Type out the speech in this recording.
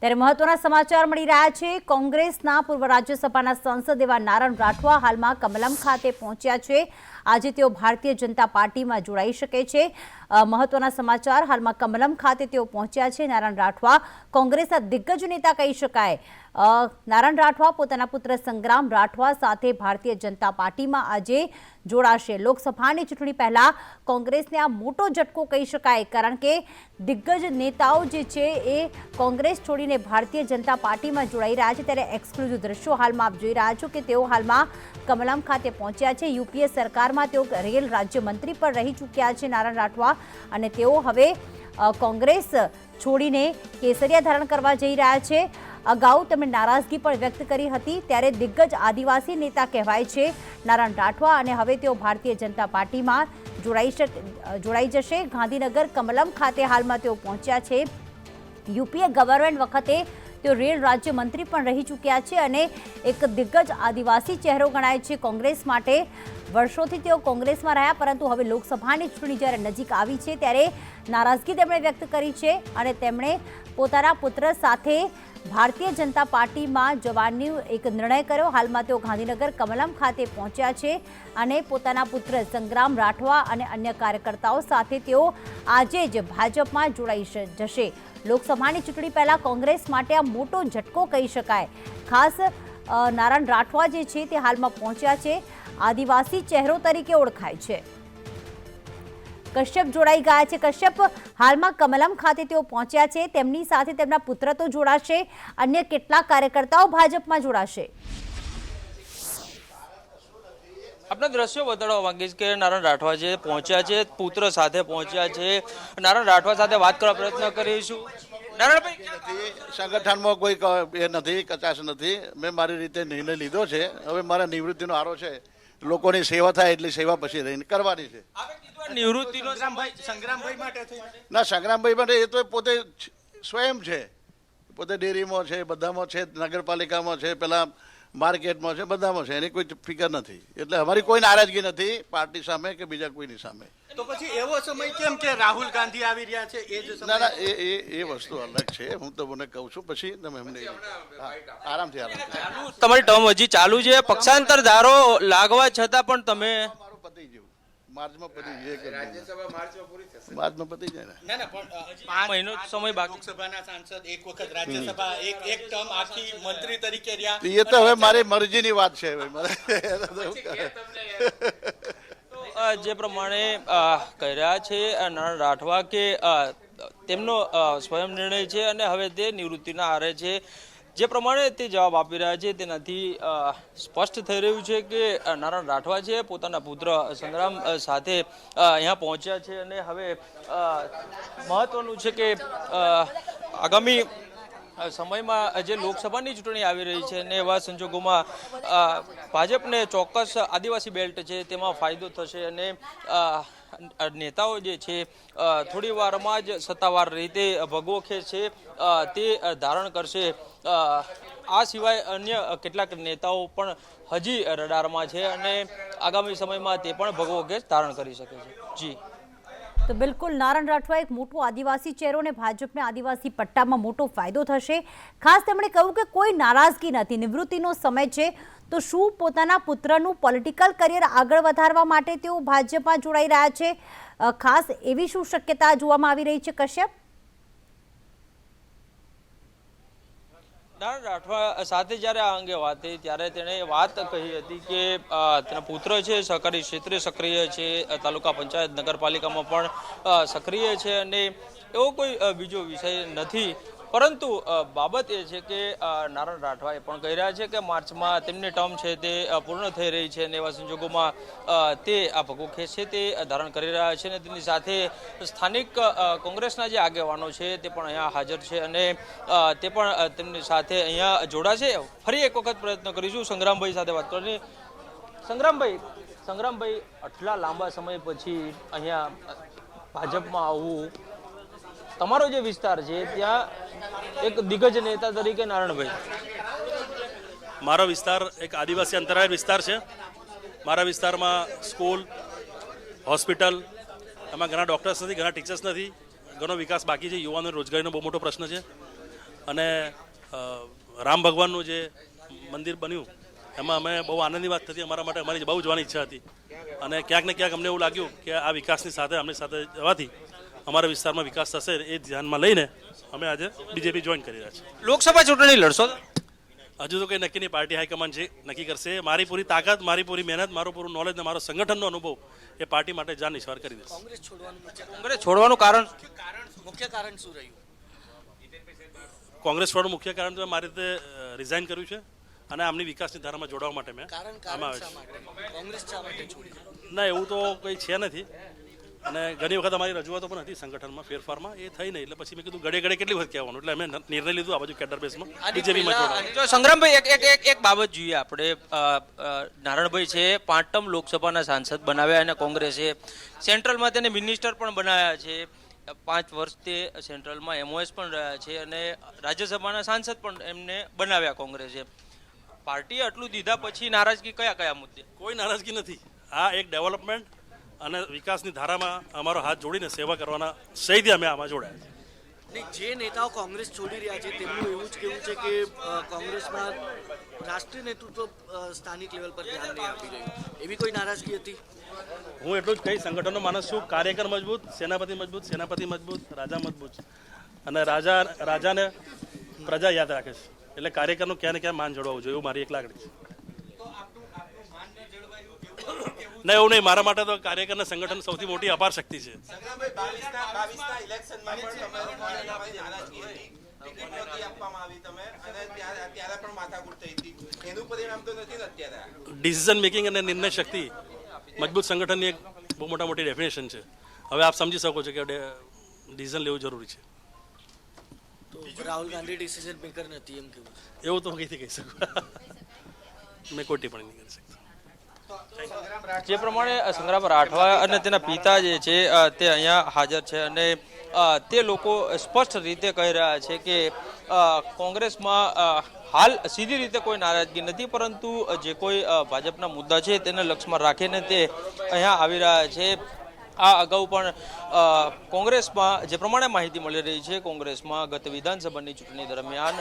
ત્યારે મહત્વના સમાચાર મળી રહ્યા છે. કોંગ્રેસના પૂર્વ રાજ્યસભાના સાંસદ એવા નારણ રાઠવા હાલમાં કમલમ ખાતે પહોંચ્યા છે. આજે તેઓ ભારતીય જનતા પાર્ટીમાં જોડાઈ શકે છે. મહત્વના સમાચાર, હાલમાં કમલમ ખાતે તેઓ પહોંચ્યા છે. નારણ રાઠવા કોંગ્રેસના દિગ્ગજ નેતા કહી શકાય. અ, નારણ રાઠવા પોતાના પુત્ર સંગ્રામ રાઠવા સાથે ભારતીય જનતા પાર્ટીમાં આજે જોડાશે. લોકસભાની ચૂંટણી પહેલા કોંગ્રેસને આ મોટો ઝટકો કહી શકાય કારણ કે દિગ્ગજ નેતાઓ જે છે એ કોંગ્રેસ છોડીને ભારતીય જનતા પાર્ટીમાં જોડાઈ રહ્યા છે. ત્યારે એક્સક્લુઝિવ દ્રશ્યો હાલમાં આપ જોઈ રહ્યા છો કે તેઓ હાલમાં કમલમ ખાતે પહોંચ્યા છે. યુપીએ સરકારમાં તેઓ રેલ રાજ્યમંત્રી પણ રહી ચૂક્યા છે નારણ રાઠવા અને તેઓ હવે કોંગ્રેસ છોડીને કેસરિયા ધારણ કરવા જઈ રહ્યા છે. અગાઉ તેમણે નારાજગી પણ વ્યક્ત કરી હતી, ત્યારે દિગ્ગજ આદિવાસી નેતા કહેવાય છે, નારાયણ રાઠવા અને હવે તેઓ ભારતીય જનતા પાર્ટીમાં જોડાઈ જોડાઈ જશે. ગાંધીનગર કમલમ ખાતે હાલમાં તેઓ પહોંચ્યા છે. યુપીએ ગવર્મેન્ટ વખતે તેઓ રેલ રાજ્યમંત્રી પણ રહી ચૂક્યા છે અને એક દિગ્ગજ આદિવાસી ચહેરો ગણાય છે કોંગ્રેસ માટે. વર્ષોથી તેઓ કોંગ્રેસમાં રહ્યા, પરંતુ હવે લોકસભાની ચૂંટણી જ્યારે નજીક આવી છે, ત્યારે નારાજગી તેમણે વ્યક્ત કરી છે અને તેમણે પોતાના પુત્ર સાથે ભારતીય જનતા પાર્ટીમાં જવાની એક નિર્ણય કર્યો. હાલમાં તેઓ ગાંધીનગર કમલમ ખાતે પહોંચ્યા છે અને પોતાના પુત્ર સંગ્રામ રાઠવા અને અન્ય કાર્યકર્તાઓ સાથે તેઓ આજે જ ભાજપમાં જોડાઈ જશે. લોકસભાની ચૂંટણી પહેલા કોંગ્રેસ માટે આ મોટો ઝટકો કહી શકાય. ખાસ નારાયણ રાઠવા જે છે તે હાલમાં પહોંચ્યા છે. આદિવાસી ચહેરો તરીકે ઓળખાય છે. કશ્યપ જોડાઈ ગયા છે. કશ્યપ હાલમાં કમલમ ખાતે તેઓ પહોંચ્યા છે. તેમની સાથે તેમના પુત્ર તો જોડાશે. અન્ય કેટલાક કાર્યકર્તાઓ ભાજપમાં જોડાશે. આપણે દ્રશ્યો બતાડવા માંગીશ કે નારાયણ રાઠવા જે પહોંચ્યા છે પુત્ર સાથે પહોંચ્યા છે. નારાયણ રાઠવા સાથે વાત કરવા પ્રયત્ન કરીશું. નારાયણભાઈ. નથી સંગઠનમાં કોઈ એ નથી કચાશ નથી. મેં મારી રીતે નિર્ણય લીધો છે. હવે મારા નિવૃત્તિનો આરો છે. લોકોની સેવા થાય એટલી સેવા પછી રહીને કરવાની છે. નિવૃત્તિનો સંગ્રામભાઈ માટે ના સંગ્રામભાઈ માટે એ તો પોતે સ્વયં છે. પોતે ડેરીમાં છે બધામાં છે નગરપાલિકામાં છે પેલા માર્કેટમાં છે બધામાં છે એની કોઈ ફિકર નથી. એટલે અમારી કોઈ નારાજગી નથી પાર્ટી સામે કે બીજા કોઈની સામે. તો પછી એવો સમય કેમ કે રાહુલ ગાંધી આવી રહ્યા છે એ જ ના ના એ એ એ વસ્તુ અલગ છે. હું તો મને કહું છું પછી તમે એમને આરામથી આરામ તમારી ટર્મ હજી ચાલુ છે પક્ષાંતર ધારો લાગવા છતાં પણ તમે મારું પતી ગયું માર્ચમાં પતી જાય રાજ્યસભા માર્ચમાં પતી જાય ને. ના ના પણ પાંચ મહિનો સમય બાકી. લોકસભાના સાંસદ એક વખત રાજ્યસભા એક એક ટર્મ આખી મંત્રી તરીકે રહ્યા. એ તો હવે મારી મરજીની વાત છે હવે. મારે જે પ્રમાણે કહી રહ્યા છે નારાયણ રાઠવા કે તેમનો સ્વયં નિર્ણય છે અને હવે તે નિવૃત્તિના આરે છે. જે પ્રમાણે તે જવાબ આપી રહ્યા છે, તેનાથી સ્પષ્ટ થઈ રહ્યું છે કે નારાયણ રાઠવા છે, પોતાના પુત્ર સંગ્રામ સાથે અહીંયા પહોંચ્યા છે અને હવે મહત્વનું છે કે આગામી સમયમાં જે લોકસભાની ચૂંટણી આવી રહી છે અને એવા સંજોગોમાં ભાજપને ચોક્કસ આદિવાસી બેલ્ટ છે તેમાં ફાયદો થશે અને નેતાઓ જે છે થોડી વારમાં જ સત્તાવાર રીતે ભગવો ખેંચ છે તે ધારણ કરશે. આ સિવાય અન્ય કેટલાક નેતાઓ પણ હજી રડારમાં છે અને આગામી સમયમાં તે પણ ભગવો ખેંચ ધારણ કરી શકે છે. જી. તો બિલકુલ નારણ રાઠવા એક મોટો આદિવાસી ચહેરો અને ભાજપને આદિવાસી પટ્ટામાં મોટો ફાયદો થશે. ખાસ તેમણે કહ્યું કે કોઈ નારાજગી નથી. નિવૃત્તિનો સમય છે. તો શું પોતાના પુત્રનું પોલિટિકલ કરિયર આગળ વધારવા માટે તેઓ ભાજપમાં જોડાઈ રહ્યા છે? ખાસ એવી શું શક્યતા જોવામાં આવી રહી છે, કશ્યપ? નારાયણ રાઠવા સાથે જ્યારે આ અંગે વાત થઈ, ત્યારે તેણે વાત કહી હતી કે તેના પુત્ર છે, સહકારી ક્ષેત્રે સક્રિય છે તાલુકા પંચાયત, નગરપાલિકામાં પણ સક્રિય છે અને એવો કોઈ બીજો વિષય નથી. પરંતુ બાબત એ છે કે નારણ રાઠવા પણ કહી રહ્યા છે કે માર્ચમાં તેમની ટર્મ છે તે પૂર્ણ થઈ રહી છે અને એવા સંજોગોમાં તે આ ભગુખે છે તે ધારણ કરી રહ્યા છે અને તેની સાથે સ્થાનિક કોંગ્રેસના જે આગેવાનો છે તે પણ અહીંયા હાજર છે અને તે પણ તેમની સાથે અહીંયા જોડાશે ફરી એક વખત પ્રયત્ન કરીશું. સંગ્રામભાઈ સાથે વાત કરવાની સંગ્રામભાઈ સંગ્રામભાઈ, આટલા લાંબા સમય પછી અહીંયા ભાજપમાં આવવું તમારો જે વિસ્તાર છે, ત્યાં એક દિગ્ગજ નેતા તરીકે નારાયણભાઈ મારો વિસ્તાર એક આદિવાસી અંતરાય વિસ્તાર છે. મારા વિસ્તારમાં સ્કૂલ, હોસ્પિટલ, એમાં ઘણા ડૉક્ટર્સ નથી, ઘણા ટીચર્સ નથી. ઘણો વિકાસ બાકી છે. યુવાનો રોજગારીનો બહુ મોટો પ્રશ્ન છે. અને રામ ભગવાનનું જે મંદિર બન્યું, એમાં અમે બહુ આનંદની વાત થતી. અમારા માટે અમારી બહુ જવાની ઈચ્છા હતી. અને ક્યાંક ને ક્યાંક અમને એવું લાગ્યું કે આ વિકાસની સાથે અમની સાથે જવાથી અમારા વિસ્તારમાં વિકાસ થશે એ ધ્યાનમાં લઈને અમે આજે બીજેપી જોઈન કરી રહ્યા છીએ. લોકસભા ચૂંટણી લડશો હજુ તો કંઈ નક્કી નહીં. પાર્ટી હાઈકમાન્ડ છે નક્કી કરશે મારી પૂરી તાકાત મારી પૂરી મહેનત મારું પૂરું નોલેજ ને મારો સંગઠનનો અનુભવ એ પાર્ટી માટે જાન નિશ્વાર કરી દેશે. કોંગ્રેસ છોડવાનું કોંગ્રેસ છોડવાનું કારણ? મુખ્ય કારણ શું રહ્યું? કોંગ્રેસ છોડવાનું મુખ્ય કારણ તો મારી રીતે રિઝાઇન કર્યું છે અને આમની વિકાસની ધારામાં જોડવા માટે મેં આમાં આવે છોડી ના એવું તો કંઈ છે નથી. અને ઘણી વખત અમારી રજૂઆતો પણ હતી સંગઠનમાં ફેરફારમાં. એ થઈ નહીં એટલે પછી મેં કીધું ગડે ગડે કેટલી વખત કહેવાનું? એટલે અમે નિર્ણય લીધો આ બાજુ કેડર બેસમાં બીજેપીમાં જો સંગ્રામભાઈ એક એક એક એક બાબત જોઈએ આપણે. નારણભાઈ છે પાંચ ટર્મ લોકસભાના સાંસદ બનાવ્યા અને કોંગ્રેસે સેન્ટ્રલમાં તેને મિનિસ્ટર પણ બનાવ્યા છે. પાંચ વર્ષ તે સેન્ટ્રલમાં એમઓએસ પણ રહ્યા છે અને રાજ્યસભાના સાંસદ પણ એમને બનાવ્યા કોંગ્રેસે. પાર્ટીએ આટલું દીધા પછી નારાજગી કયા કયા મુદ્દે? કોઈ નારાજગી નથી. આ એક ડેવલપમેન્ટ અને વિકાસની ધારામાં અમારો હાથ જોડીને સેવા કરવાના સહીથી અમે આમાં જોડાયા જે નેતાઓ કોંગ્રેસ છોડી રહ્યા છે તેમનું એવું જ કેવું છે કે કોંગ્રેસમાં રાષ્ટ્રીય નેતૃત્વ સ્થાનિક લેવલ પર ધ્યાન નહીં આપી રહ્યું. એવી કોઈ નારાજગી હતી? હું એટલું જ કઈ સંગઠનનો માણસ છું કાર્યકર મજબૂત સેનાપતિ મજબૂત સેનાપતિ મજબૂત રાજા મજબૂત અને રાજા રાજાને પ્રજા યાદ રાખે છે. એટલે કાર્યકરનું ક્યાં ને ક્યાં માન જોડવું જોઈએ એવું મારી એક લાગણી છે. ના એવું નહીં. મારા માટે તો કાર્યકરના સંગઠન સૌથી મોટી અપાર શક્તિ છે. ડિસિઝન મેકિંગ અને નિર્ણય શક્તિ મજબૂત સંગઠનની એક બહુ મોટા મોટી ડેફિનેશન છે. હવે આપ સમજી શકો છો કે ડિસિઝન લેવું જરૂરી છે. તો રાહુલ ગાંધી ડિસિઝન મેકર નથી એમ કેવું એવું તો હું કઈથી કહી શકું? મેં કોઈ ટિપ્પણી નહીં કરી શકતો. જે પ્રમાણે સંગ્રામ રાઠવા અને તેના પિતા જે છે તે અહીંયા હાજર છે અને તે લોકો સ્પષ્ટ રીતે કહી રહ્યા છે કે કોંગ્રેસમાં હાલ સીધી રીતે કોઈ નારાજગી નથી, પરંતુ જે કોઈ ભાજપના મુદ્દા છે તેને લક્ષમાં રાખીને તે અહીંયા આવી રહ્યા છે. આ અગાઉ પણ કોંગ્રેસમાં જે પ્રમાણે માહિતી મળી રહી છે, કોંગ્રેસમાં ગત વિધાનસભાની ચૂંટણી દરમિયાન